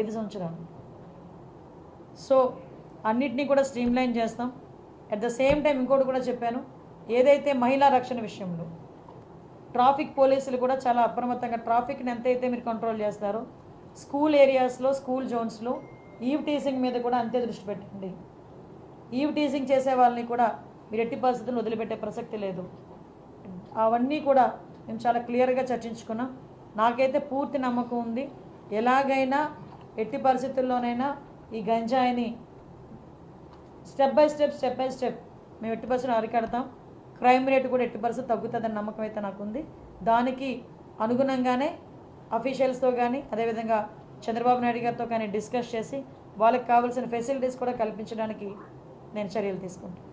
ఐదు సంవత్సరాలు? సో అన్నిటినీ కూడా స్ట్రీమ్లైన్ చేస్తాం. అట్ ద సేమ్ టైం ఇంకోటి కూడా చెప్పాను. ఏదైతే మహిళా రక్షణ విషయంలో ట్రాఫిక్ పోలీసులు కూడా చాలా అప్రమత్తంగా ట్రాఫిక్ని ఎంతైతే మీరు కంట్రోల్ చేస్తారో స్కూల్ ఏరియాస్లో స్కూల్ జోన్స్లో ఈవ్ టీసింగ్ మీద కూడా అంతే దృష్టి పెట్టండి. ఈవ్ టీసింగ్ చేసే వాళ్ళని కూడా మీరు ఎట్టి పరిస్థితులను వదిలిపెట్టే ప్రసక్తి లేదు. అవన్నీ కూడా మేము చాలా క్లియర్గా చర్చించుకున్నాం. నాకైతే పూర్తి నమ్మకం ఉంది. ఎలాగైనా ఎట్టి పరిస్థితుల్లోనైనా ఈ గంజాయిని step by step step by step మేము ఎట్టి పరిస్థితులు అరికడతాం. క్రైమ్ రేట్ కూడా ఎట్టి పరిస్థితి తగ్గుతుందని నమ్మకం అయితే నాకుంది. దానికి అనుగుణంగానే అఫీషియల్స్తో కానీ అదేవిధంగా చంద్రబాబు నాయుడు గారితో కానీ డిస్కస్ చేసి వాళ్ళకి కావాల్సిన ఫెసిలిటీస్ కూడా కల్పించడానికి నేను చర్యలు తీసుకుంటాను.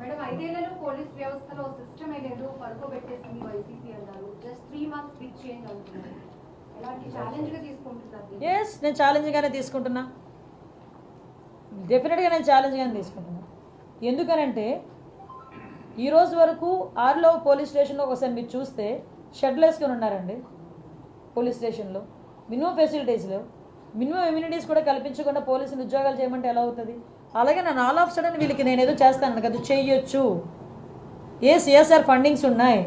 మేడం ఐదేళ్ళలో పోలీస్ వ్యవస్థలో సిస్టమ్ ఏదేదో పడుకోబెట్టేసింది వైసీపీ అన్నారు. Just three months big change అవుతుంది. ఎస్ నేను ఛాలెంజ్గానే తీసుకుంటున్నా. డెఫినెట్గా నేను ఛాలెంజ్గానే తీసుకుంటున్నా. ఎందుకనంటే ఈరోజు వరకు ఆరులో పోలీస్ స్టేషన్లో ఒకసారి మీరు చూస్తే షెడ్లు వేసుకొని ఉన్నారండి పోలీస్ స్టేషన్లో. మినిమం ఫెసిలిటీస్లో. మినిమం ఇమ్యూనిటీస్ కూడా కల్పించకుండా పోలీసులు ఉద్యోగాలు చేయమంటే ఎలా అవుతుంది? అలాగే నన్ను ఆల్ ఆఫ్ సడన్ వీళ్ళకి నేను ఏదో చేస్తాను కదా చెయ్యొచ్చు. ఏ సిఎస్ఆర్ ఫండింగ్స్ ఉన్నాయి.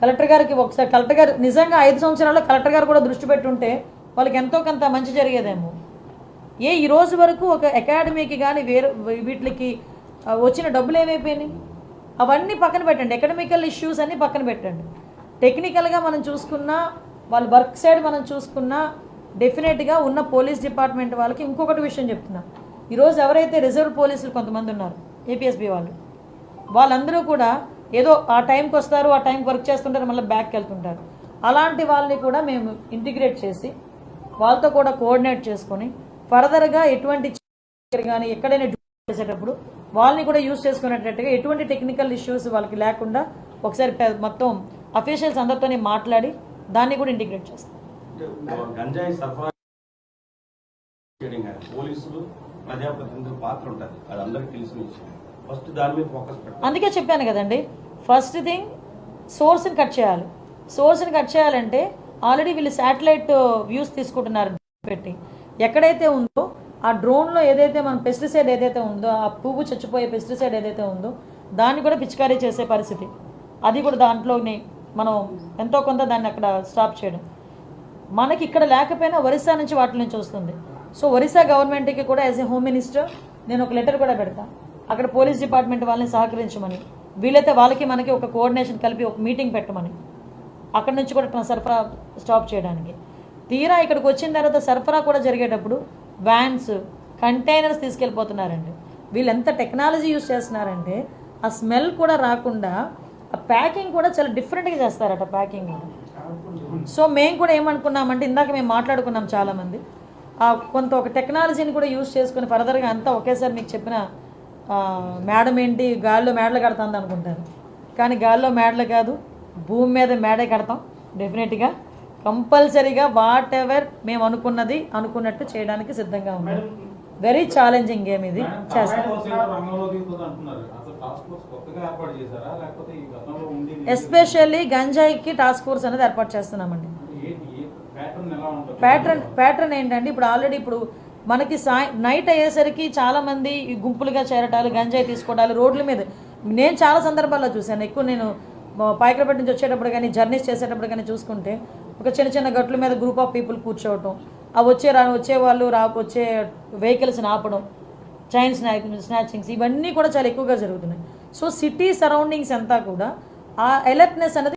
కలెక్టర్ గారికి ఒకసారి కలెక్టర్ గారు నిజంగా ఐదు సంవత్సరాల్లో కలెక్టర్ గారు కూడా దృష్టి పెట్టుంటే వాళ్ళకి ఎంతో కొంత మంచి జరిగేదేమో. ఏ ఈ రోజు వరకు ఒక అకాడమీకి కానీ వేరే వీటికి వచ్చిన డబ్బులు ఏమైపోయినాయి? అవన్నీ పక్కన పెట్టండి. ఎకడమికల్ ఇష్యూస్ అన్నీ పక్కన పెట్టండి. టెక్నికల్గా మనం చూసుకున్నా వాళ్ళ వర్క్ సైడ్ మనం చూసుకున్నా డెఫినెట్గా ఉన్న పోలీస్ డిపార్ట్మెంట్ వాళ్ళకి ఇంకొకటి విషయం చెప్తున్నా. ఈరోజు ఎవరైతే రిజర్వ్ పోలీసులు కొంతమంది ఉన్నారు ఏపీఎస్బీ వాళ్ళు వాళ్ళందరూ కూడా ఏదో ఆ టైంకి వస్తారు ఆ టైంకి వర్క్ చేస్తుంటారు మళ్ళీ బ్యాక్కి వెళ్తుంటారు. అలాంటి వాళ్ళని కూడా మేము ఇంటిగ్రేట్ చేసి వాళ్ళతో కూడా కోఆర్డినేట్ చేసుకొని ఫర్దర్గా ఎటువంటి కానీ ఎక్కడైనా చేసేటప్పుడు వాళ్ళని కూడా యూజ్ చేసుకునేటట్టుగా ఎటువంటి టెక్నికల్ ఇష్యూస్ వాళ్ళకి లేకుండా ఒకసారి మొత్తం అఫీషియల్స్ అందరితోనే మాట్లాడి దాన్ని కూడా ఇంటిగ్రేట్ చేస్తాం. అందుకే చెప్పాను కదండి ఫస్ట్ థింగ్ సోర్స్ని కట్ చేయాలి. సోర్స్ని కట్ చేయాలంటే ఆల్రెడీ వీళ్ళు శాటిలైట్ వ్యూస్ uh, తీసుకుంటున్నారు పెట్టి. ఎక్కడైతే ఉందో ఆ డ్రోన్లో ఏదైతే మన పెస్టిసైడ్ ఏదైతే ఉందో ఆ పువ్వు చచ్చిపోయే పెస్టిసైడ్ ఏదైతే ఉందో దాన్ని కూడా పిచికారీ చేసే పరిస్థితి. అది కూడా దాంట్లోనే మనం ఎంతో కొంత దాన్ని అక్కడ స్టాప్ చేయడం. మనకి ఇక్కడ లేకపోయినా ఒరిస్సా నుంచి వాటి నుంచి వస్తుంది. సో ఒరిస్సా గవర్నమెంట్కి కూడా యాజ్ ఏ హోమ్ మినిస్టర్ నేను ఒక లెటర్ కూడా పెడతా. అక్కడ పోలీస్ డిపార్ట్మెంట్ వాళ్ళని సహకరించమని. వీలైతే వాళ్ళకి మనకి ఒక కోఆర్డినేషన్ కలిపి ఒక మీటింగ్ పెట్టమని. అక్కడ నుంచి కూడా సరఫరా స్టాప్ చేయడానికి. తీరా ఇక్కడికి వచ్చిన తర్వాత సరఫరా కూడా జరిగేటప్పుడు వ్యాన్స్ కంటైనర్స్ తీసుకెళ్ళిపోతున్నారండి. వీళ్ళు ఎంత టెక్నాలజీ యూస్ చేస్తున్నారంటే ఆ స్మెల్ కూడా రాకుండా ఆ ప్యాకింగ్ కూడా చాలా డిఫరెంట్గా చేస్తారట ప్యాకింగ్. సో మేము కూడా ఏమనుకున్నామంటే ఇందాక మేము మాట్లాడుకున్నాం చాలామంది కొంత ఒక టెక్నాలజీని కూడా యూజ్ చేసుకుని ఫర్దర్గా అంతా ఒకేసారి మీకు చెప్పిన మేడం ఏంటి గాల్లో మేడలు కడతాంది అనుకుంటారు. కానీ గాల్లో మేడలు కాదు భూమి మీద మేడే కడతాం డెఫినెట్గా కంపల్సరీగా వాట్ ఎవర్ మేము అనుకున్నది అనుకున్నట్టు చేయడానికి సిద్ధంగా ఉన్నాం. వెరీ ఛాలెంజింగ్ గేమ్ ఇది. చేస్తాం. ఎస్పెషల్లీ గంజాయికి టాస్క్ ఫోర్స్ అనేది ఏర్పాటు చేస్తున్నామండి. ప్యాటర్న్ ప్యాటర్న్ ఏంటంటే ఇప్పుడు ఆల్రెడీ ఇప్పుడు మనకి సాయ నైట్ అయ్యేసరికి చాలామంది ఈ గుంపులుగా చేరటాలు గంజాయి తీసుకోవడాలు రోడ్ల మీద. నేను చాలా సందర్భాల్లో చూశాను. ఎక్కువ నేను మ- నుంచి వచ్చేటప్పుడు కానీ జర్నీస్ చేసేటప్పుడు కానీ చూసుకుంటే ఒక చిన్న చిన్న గట్ల మీద గ్రూప్ ఆఫ్ పీపుల్ కూర్చోవటం ఆ వచ్చే రా వచ్చే వాళ్ళు రా వచ్చే వెహికల్స్ని ఆపడం చైన్ స్నాక్ స్నాచింగ్స్ ఇవన్నీ కూడా చాలా ఎక్కువగా జరుగుతున్నాయి. సో సిటీ సరౌండింగ్స్ అంతా కూడా ఆ అలర్ట్నెస్ అనేది